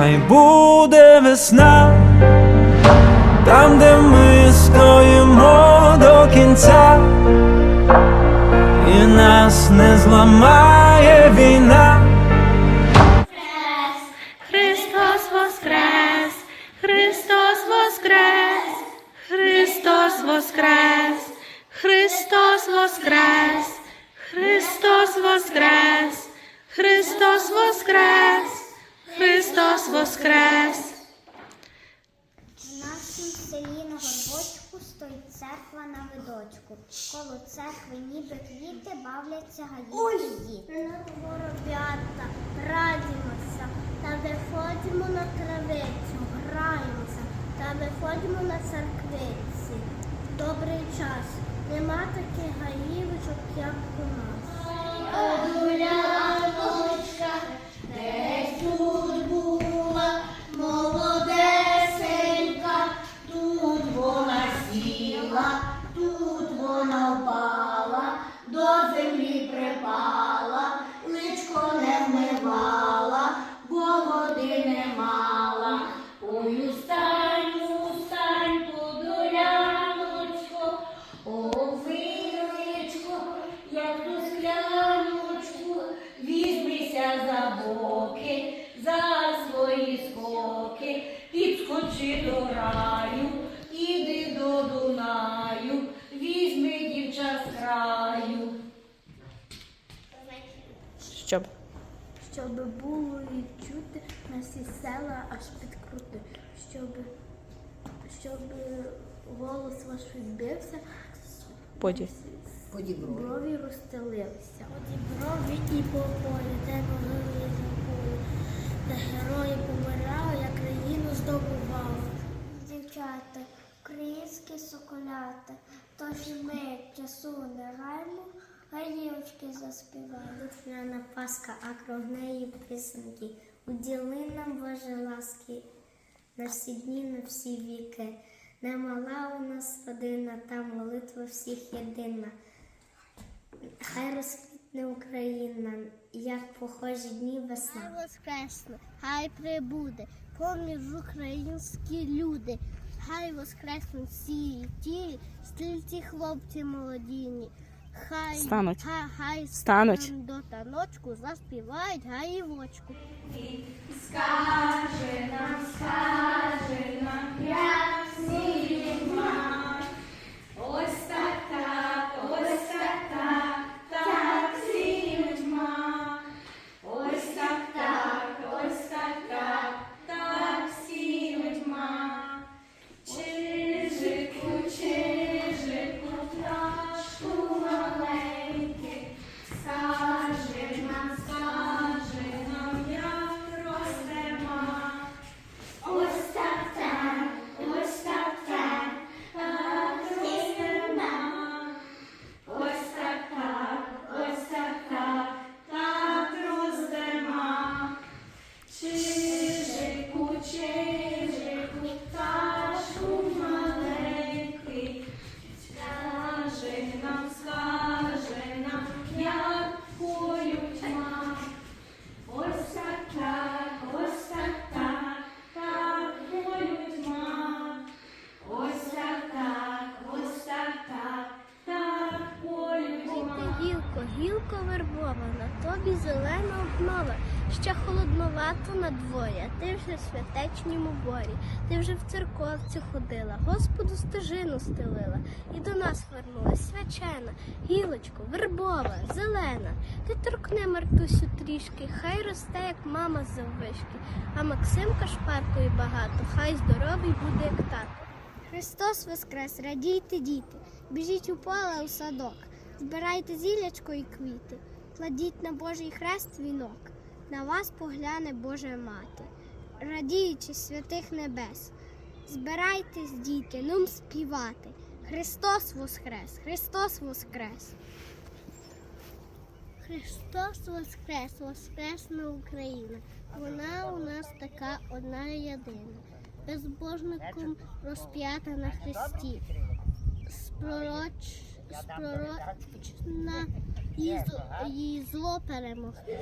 хай буде весна, там, де ми стоїмо до кінця, і нас не зламає війна. Христос воскрес! Христос воскрес! Христос воскрес! Христос воскрес! Христос воскрес! Христос воскрес! Христос воскрес! У нашому селі на горбочку стоїть церква на видочку. Коло церкви ніби квіти бавляться діти. Воробята, радімося, та виходимо на травицю, граємося, та виходимо на церквиці. Добрий час, нема таких гаївочок, як у нас. Щоб Щоб було і чути на всі села аж під крути, щоб, щоб голос ваш відбився, поді. брові розстелилися. Оді брові і по полі, де могили забули, де герої помирали, як країну здобували. Дівчата, українські соколята, тож ми часу не гаймо, гаївочки заспіваємо. Весняна Пасха, а кров неї писанки, уділи нам Боже ласки, на всі дні, на всі віки. Не мала у нас родина, та молитва всіх єдина. Хай розквітне Україна, як похожі дні весна. Хай воскресне, хай прибуде, поміж українські люди. Хай воскреснуть всі ті, стрільці хлопці молодіні. Хай, Стануть. Хай, хай Стануть. до таночку, заспівають гаївочку. Ось гілко вербована, тобі зелена обнова, ще холодновато на дворі, ти вже в святечнім борі, ти вже в церковцю ходила, Господу стежину стелила, і до нас вернулась свячена, гілочко, вербова, зелена. Ти торкни Мартусю трішки, хай росте, як мама з заввишки, а Максимка шпаркою багато, хай здоровий буде, як тато. Христос Воскрес, радійте, діти, біжіть у поле у садок, збирайте зілячко і квіти, кладіть на Божий хрест вінок, на вас погляне Божа мати, радіючи святих небес, збирайтесь, діти, нум співати. Христос Воскрес, Христос Воскрес. Христос Воскрес, Воскресна Україна. Вона у нас така одна єдина, безбожником розп'ята на хресті. Спророч, спророчна її, зло- її зло перемогти.